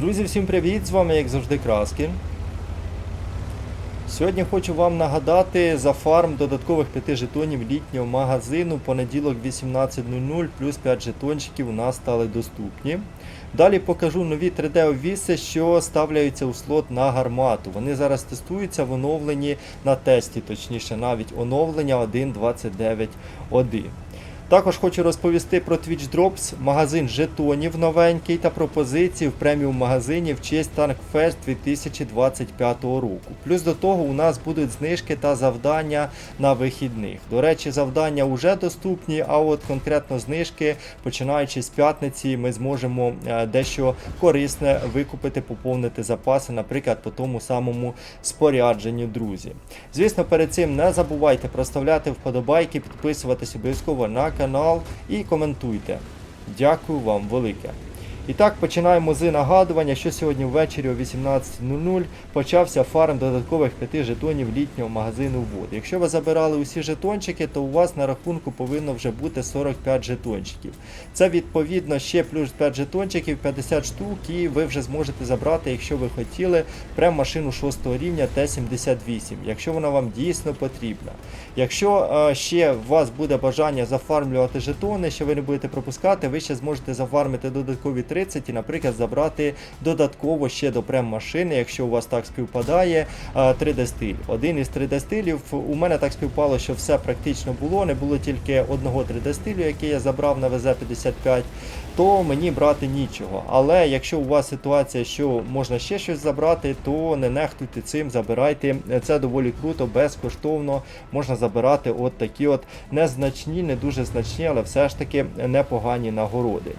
Друзі, всім привіт! З вами, як завжди, Краскін. Сьогодні хочу вам нагадати за фарм додаткових 5 жетонів літнього магазину. Понеділок 18.00 плюс 5 жетончиків у нас стали доступні. Далі покажу нові 3D-обвіси, що ставляються у слот на гармату. Вони зараз тестуються в оновленні на тесті, точніше, навіть оновлення 1.29.1. Також хочу розповісти про Twitch Drops, магазин жетонів новенький та пропозиції в преміум магазині в честь Fest 2025 року. Плюс до того у нас будуть знижки та завдання на вихідних. До речі, завдання вже доступні, а от конкретно знижки, починаючи з п'ятниці, ми зможемо е, дещо корисне викупити, поповнити запаси, наприклад, по тому самому спорядженню, друзі. Звісно, перед цим не забувайте проставляти вподобайки, підписуватись обов'язково на канал і коментуйте. Дякую вам велике. І так, починаємо з нагадування, що сьогодні ввечері о 18.00 почався фарм додаткових 5 жетонів літнього магазину ВОД. Якщо ви забирали усі жетончики, то у вас на рахунку повинно вже бути 45 жетончиків. Це відповідно ще плюс 5 жетончиків, 50 штук, і ви вже зможете забрати, якщо ви хотіли, прям машину 6 рівня Т-78, якщо вона вам дійсно потрібна. Якщо е, ще у вас буде бажання зафармлювати жетони, що ви не будете пропускати, ви ще зможете зафармити додаткові 30 і, наприклад, забрати додатково ще до прем-машини, якщо у вас так співпадає, е, 3D стиль. Один із 3D стилів. У мене так співпало, що все практично було. Не було тільки одного 3D стилю, який я забрав на ВЗ-55, то мені брати нічого. Але якщо у вас ситуація, що можна ще щось забрати, то не нехтуйте цим, забирайте. Це доволі круто, безкоштовно можна забирати от такі от незначні, не дуже значні, але все ж таки непогані нагороди.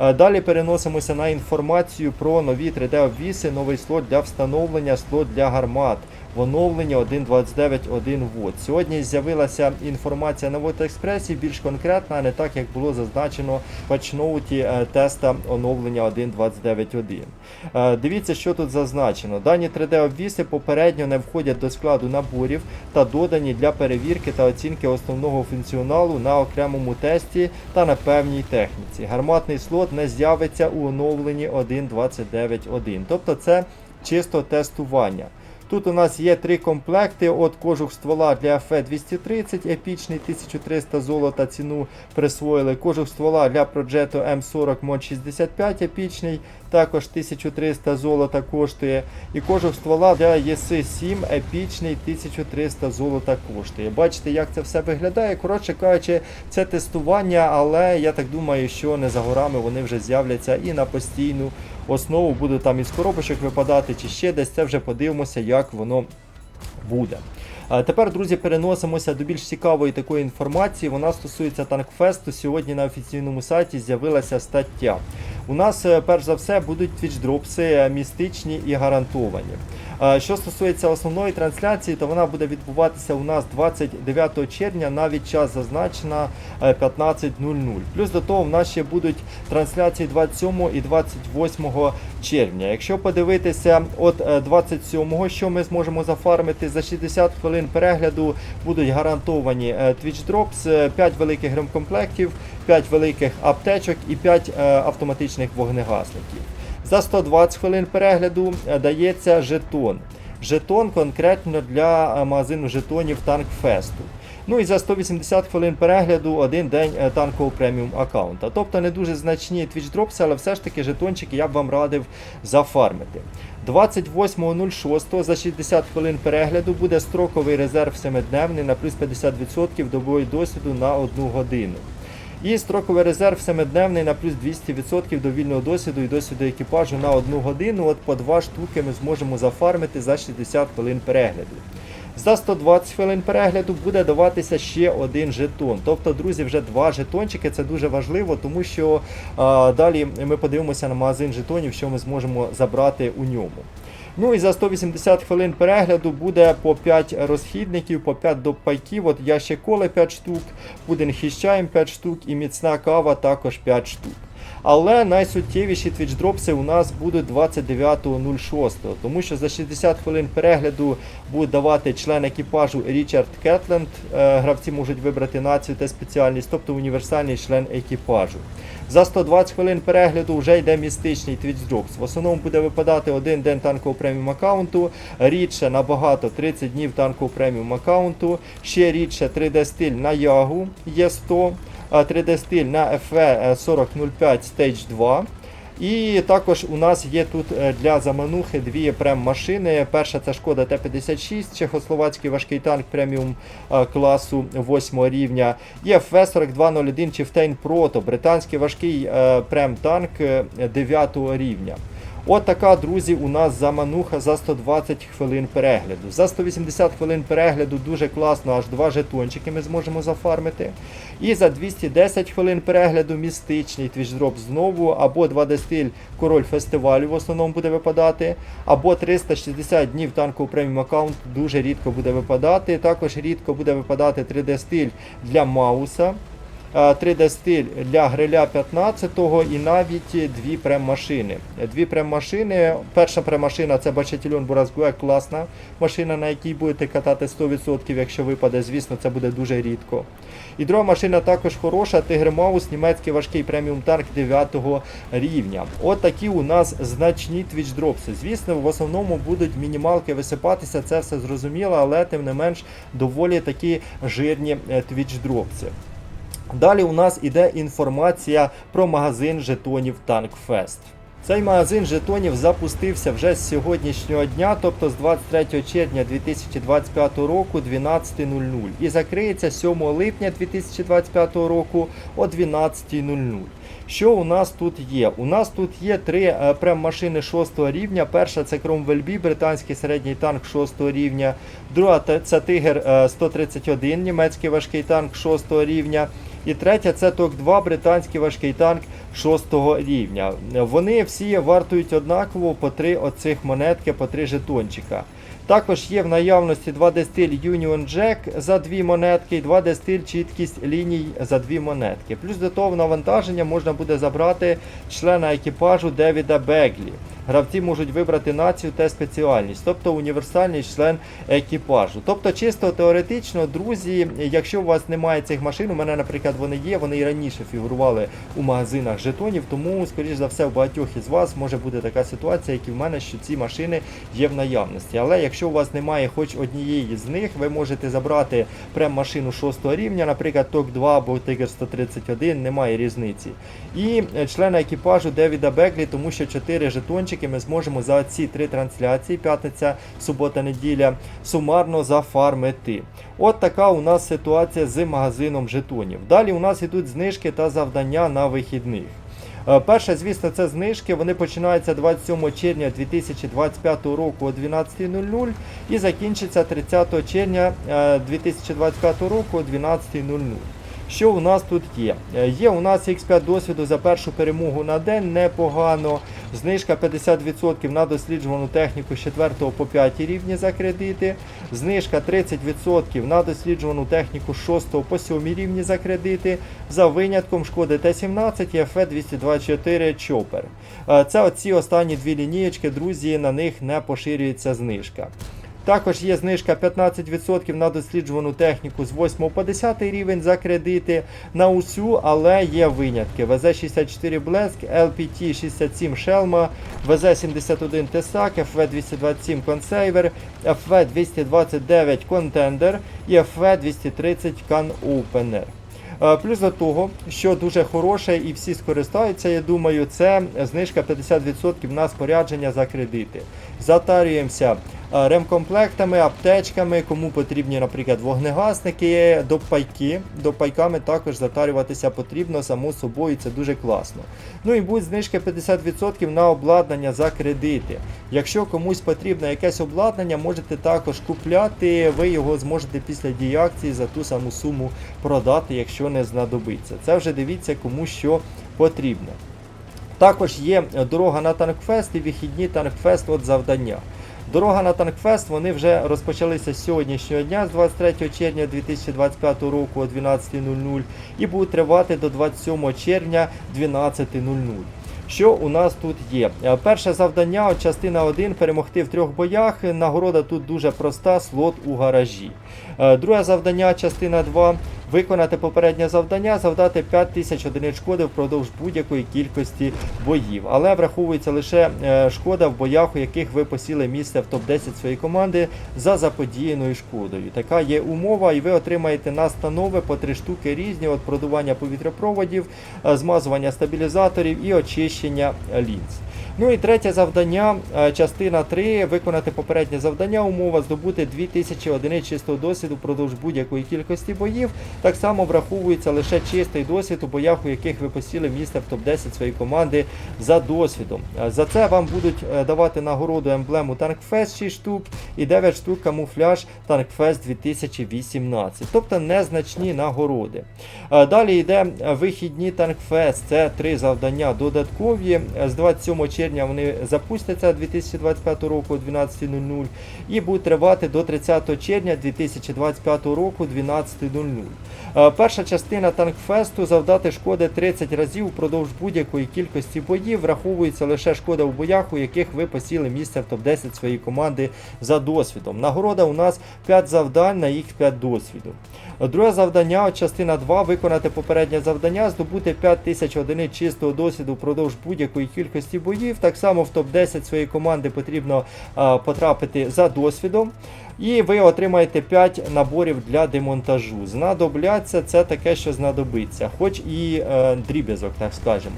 Е, Далі переносимося на інформацію про нові 3D-обвіси, новий слот для встановлення, слот для гармат. В оновленні 1.29.1 вод. Сьогодні з'явилася інформація на Експресі більш конкретна, а не так, як було зазначено в патчноуті е, теста оновлення 1.29.1. Е, Дивіться, що тут зазначено. Дані 3D-обвіси попередньо не входять до складу наборів та додані для перевірки та оцінки основного функціоналу на окремому тесті та на певній техніці. Гарматний слот не з'явиться у оновленні 1.29.1. Тобто це чисто тестування. Тут у нас є три комплекти. От кожух ствола для FE230, епічний 1300 золота ціну присвоїли. Кожух ствола для Progetto M40 Mod 65 епічний, також 1300 золота коштує. І кожух ствола для ES7 епічний 1300 золота коштує. Бачите, як це все виглядає. Коротше кажучи, це тестування, але я так думаю, що не за горами вони вже з'являться і на постійну основу буде там із коробочок випадати, чи ще десь це вже подивимося, як воно буде. Тепер, друзі, переносимося до більш цікавої такої інформації. Вона стосується танкфесту. Сьогодні на офіційному сайті з'явилася стаття. У нас, е, перш за все, будуть твічдропси е, містичні і гарантовані. Е, Що стосується основної трансляції, то вона буде відбуватися у нас 29 червня, навіть час зазначена е, 15.00. Плюс до того в нас ще будуть трансляції 27 і 28 червня. Якщо подивитися от е, 27, що ми зможемо зафармити за 60 хвилин перегляду, будуть гарантовані е, 5 великих ремкомплектів, 5 великих аптечок і 5 е, автоматичних вогнегасників. За 120 хвилин перегляду е, дається жетон. Жетон конкретно для е, магазину жетонів Танкфесту. Ну і за 180 хвилин перегляду один день танкового преміум аккаунта. Тобто не дуже значні Twitch дропси, але все ж таки жетончики я б вам радив зафармити. 28.06 за 60 хвилин перегляду буде строковий резерв 7-дневний на плюс 50% добової досвіду на 1 годину. І строковий резерв 7-дневний на плюс 200% до вільного досвіду і досвіду екіпажу на 1 годину. От по 2 штуки ми зможемо зафармити за 60 хвилин перегляду. За 120 хвилин перегляду буде даватися ще один жетон. Тобто, друзі, вже два жетончики. Це дуже важливо, тому що а, далі ми подивимося на магазин жетонів, що ми зможемо забрати у ньому. Ну і за 180 хвилин перегляду буде по 5 розхідників, по 5 допайків. От я ще коли 5 штук, пудинг із чаєм 5 штук і міцна кава також 5 штук. Але найсуттєвіші твічдропси у нас будуть 29.06, тому що за 60 хвилин перегляду буде давати член екіпажу Річард Кетленд. Е, Гравці можуть вибрати націю та спеціальність, тобто універсальний член екіпажу. За 120 хвилин перегляду вже йде містичний твічдропс. В основному буде випадати один день танкового преміум аккаунту, рідше набагато 30 днів танкового преміум аккаунту, ще рідше 3D стиль на Ягу є 100, 3D стиль на FE 4005 Stage 2. І також у нас є тут е, для заманухи дві прем-машини. Перша це шкода Т-56, чехословацький важкий танк преміум е, класу 8 рівня. І ФВ-4201 Chieftain Proto, британський важкий е, прем-танк 9 рівня. От така, друзі, у нас замануха за 120 хвилин перегляду. За 180 хвилин перегляду дуже класно, аж два жетончики ми зможемо зафармити. І за 210 хвилин перегляду містичний твічдроп знову, або 2D стиль король фестивалю в основному буде випадати, або 360 днів танкового преміум аккаунт дуже рідко буде випадати. Також рідко буде випадати 3D стиль для Мауса. 3D стиль для гриля 15-го і навіть дві прем-машини. Дві прем-машини. Перша прем-машина це Бачатільон Буразгуе, класна машина, на якій будете катати 100%, якщо випаде, звісно, це буде дуже рідко. І друга машина також хороша, Тигр Маус, німецький важкий преміум танк 9 рівня. От такі у нас значні твічдропси. Звісно, в основному будуть мінімалки висипатися, це все зрозуміло, але тим не менш доволі такі жирні е, твічдропси. Далі у нас іде інформація про магазин жетонів TankFest. Цей магазин жетонів запустився вже з сьогоднішнього дня, тобто з 23 червня 2025 року 12.00 і закриється 7 липня 2025 року о 12.00. Що у нас тут є? У нас тут є три е, прем-машини 6 рівня. Перша це B, британський середній танк 6 рівня. Друга це е, 131, німецький важкий танк 6 рівня. І третя це ТОК-2, британський важкий танк 6 рівня. Вони всі вартують однаково по три оцих монетки, по три жетончика. Також є в наявності 2D стиль Union Jack за дві монетки і 2D стиль чіткість ліній за дві монетки. Плюс до того навантаження можна буде забрати члена екіпажу Девіда Беглі. Гравці можуть вибрати націю та спеціальність, тобто універсальний член екіпажу. Тобто, чисто теоретично, друзі, якщо у вас немає цих машин, у мене, наприклад, вони є, вони і раніше фігурували у магазинах жетонів, тому, скоріш за все, у багатьох із вас може бути така ситуація, як і в мене, що ці машини є в наявності. Але якщо у вас немає хоч однієї з них, ви можете забрати прем-машину 6 рівня, наприклад, ТОК-2 або Тигр 131, немає різниці. І е, члена екіпажу Девіда Беглі, тому що 4 жетончики ми зможемо за ці три трансляції, п'ятниця, субота, неділя, сумарно зафармити. От така у нас ситуація з магазином жетонів. Далі у нас ідуть знижки та завдання на вихідних. Е, Перше, звісно, це знижки. Вони починаються 27 червня 2025 року о 12.00 і закінчаться 30 червня е, 2025 року о 12.00. Що у нас тут є? Е, Є у нас X5 досвіду за першу перемогу на день, непогано. Знижка 50% на досліджувану техніку з 4 по 5 рівні за кредити. Знижка 30% на досліджувану техніку з 6 по 7 рівні за кредити. За винятком шкоди Т-17 і ФЕ-224 Чопер. Е, Це оці останні дві лінієчки, друзі, на них не поширюється знижка. Також є знижка 15% на досліджувану техніку з 8 по 10 рівень за кредити на усю, але є винятки. ВЗ-64 Блеск, LPT-67 Шелма, ВЗ-71 Тесак, ФВ-227 Консейвер, ФВ-229 Контендер і ФВ-230 Can Opener. Е, Плюс до того, що дуже хороше і всі скористаються, я думаю, це знижка 50% на спорядження за кредити. Затарюємося ремкомплектами, аптечками, кому потрібні, наприклад, вогнегасники, допайки. Допайками також затарюватися потрібно, само собою, це дуже класно. Ну і будуть знижки 50% на обладнання за кредити. Якщо комусь потрібно якесь обладнання, можете також купляти, ви його зможете після дії за ту саму суму продати, якщо не знадобиться. Це вже дивіться, кому що потрібно. Також є дорога на Танкфест і вихідні Танкфест от завдання. Дорога на Танкфест вони вже розпочалися сьогоднішнього дня, з 23 червня 2025 року о 12.00 і будуть тривати до 27 червня 12.00. Що у нас тут є? Е, Перше завдання, частина 1, перемогти в трьох боях. Нагорода тут дуже проста, слот у гаражі. Е, Друге завдання, частина 2. Виконати попереднє завдання, завдати 5000 одиниць шкоди впродовж будь-якої кількості боїв. Але враховується лише е, шкода в боях, у яких ви посіли місце в топ-10 своєї команди за заподіяною шкодою. Така є умова, і ви отримаєте настанови по три штуки різні: от продування повітряпроводів, е, змазування стабілізаторів і очищення лінз. Ну і третє завдання, е, частина 3. Виконати попереднє завдання. Умова здобути 2000 одиниць чистого досвіду впродовж будь-якої кількості боїв. Так само враховується лише чистий досвід у боях, у яких ви посіли місце в топ-10 своєї команди за досвідом. Е, За це вам будуть е, давати нагороду емблему Танкфест 6 штук і 9 штук камуфляж Танкфест 2018. Тобто незначні нагороди. Далі йде вихідні Танкфест. Це три завдання додаткові. З 27 червня вони запустяться 2025 року о 12.00 і будуть тривати до 30 червня 2025 року 12.00. Е, Перша частина танкфесту завдати шкоди 30 разів впродовж будь-якої кількості боїв. Враховується лише шкода в боях, у яких ви посіли місце в топ-10 своєї команди за досвідом. Нагорода у нас 5 завдань на їх 5 досвіду. Друге завдання, частина 2, виконати попереднє завдання, здобути 5000 одиниць чистого досвіду впродовж будь-якої кількості боїв. Так само в топ-10 своєї команди потрібно потрапити за досвідом. І ви отримаєте 5 наборів для демонтажу. Знадобляться це таке, що знадобиться, хоч і е, дріб'язок, так скажемо.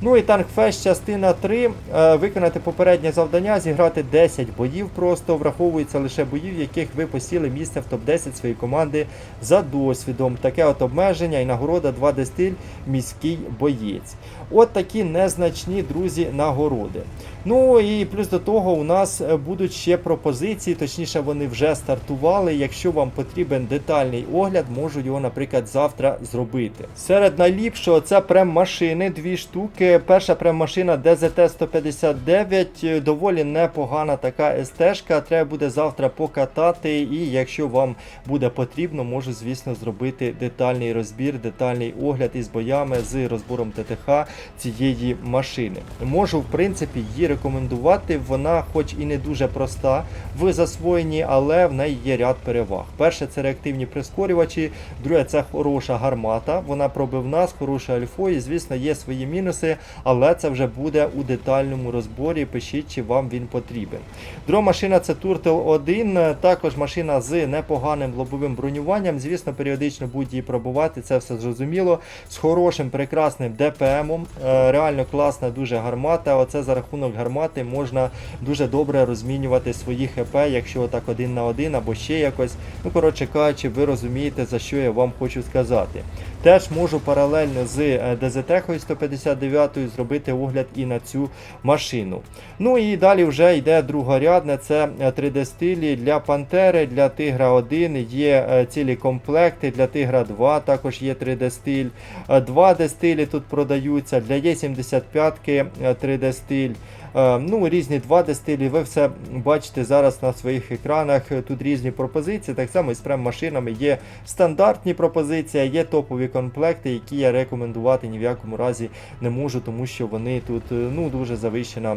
Ну і Танкфест частина 3. Е, виконати попереднє завдання, зіграти 10 боїв. Просто враховується лише боїв, в яких ви посіли місце в топ-10 своєї команди за досвідом. Таке от обмеження і нагорода 2D стиль міський боєць. От такі незначні друзі нагороди. Ну і плюс до того у нас е, будуть ще пропозиції, точніше, вони вже стартували. Якщо вам потрібен детальний огляд, можу його, наприклад, завтра зробити. Серед найліпшого це прем-машини, дві штуки. Перша прем-машина DZT-159, е, доволі непогана така СТ-шка. Треба буде завтра покатати. І якщо вам буде потрібно, можу, звісно, зробити детальний розбір, детальний огляд із боями з розбором ТТХ цієї машини. Можу, в принципі, її рекомендувати. Вона, хоч і не дуже проста в засвоєнні, але в неї є ряд переваг. Перше, це реактивні прискорювачі, друге, це хороша гармата. Вона пробивна з хорошою альфою. Звісно, є свої мінуси, але це вже буде у детальному розборі. Пишіть, чи вам він потрібен. Друга машина це Turtle 1, також машина з непоганим лобовим бронюванням. Звісно, періодично будуть її пробувати, це все зрозуміло. З хорошим, прекрасним ДПМом. Е, Реально класна, дуже гармата. Оце за рахунок гармати можна дуже добре розмінювати свої ХП, якщо так один на один або ще якось. Ну, коротше кажучи, ви розумієте, за що я вам хочу сказати. Теж можу паралельно з е, ДЗТ 159 зробити огляд і на цю машину. Ну і далі вже йде другорядне, це 3D стилі для Пантери, для Тигра 1 є е, цілі комплекти, для Тигра 2 також є 3D стиль. 2D стилі тут продаються, для Є75 3D стиль. Е, Ну, різні 2D стилі, ви все бачите зараз на своїх екранах. Тут різні пропозиції. Так само і з прем-машинами є стандартні пропозиції, є топові комплекти, які я рекомендувати ні в якому разі не можу, тому що вони тут е, ну, дуже завищена.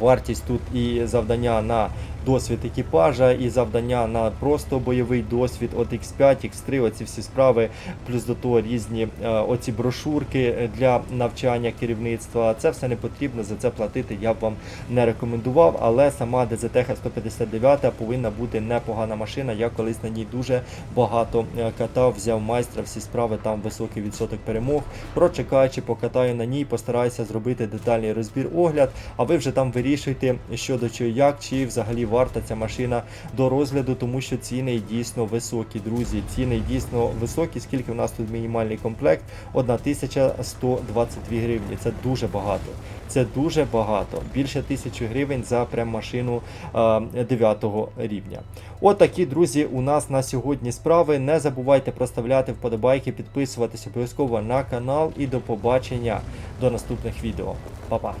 Вартість тут і завдання на досвід екіпажа, і завдання на просто бойовий досвід от X5, X3, оці всі справи, плюс до того різні е, оці брошурки для навчання керівництва. Це все не потрібно, за це платити я б вам не рекомендував, але сама DZT 159 повинна бути непогана машина. Я колись на ній дуже багато е, катав, взяв майстра, всі справи, там високий відсоток перемог. Прочекаючи, покатаю на ній, постараюся зробити детальний розбір огляд, а ви вже там вирішуйте, що до чого як, чи взагалі варта ця машина до розгляду, тому що ціни дійсно високі, друзі. Ціни дійсно високі. Скільки в нас тут мінімальний комплект? 1122 гривні. Це дуже багато. Це дуже багато. Більше тисячі гривень за прем-машину 9 рівня. От такі, друзі, у нас на сьогодні справи. Не забувайте проставляти вподобайки, підписуватися обов'язково на канал і до побачення до наступних відео. Па-па!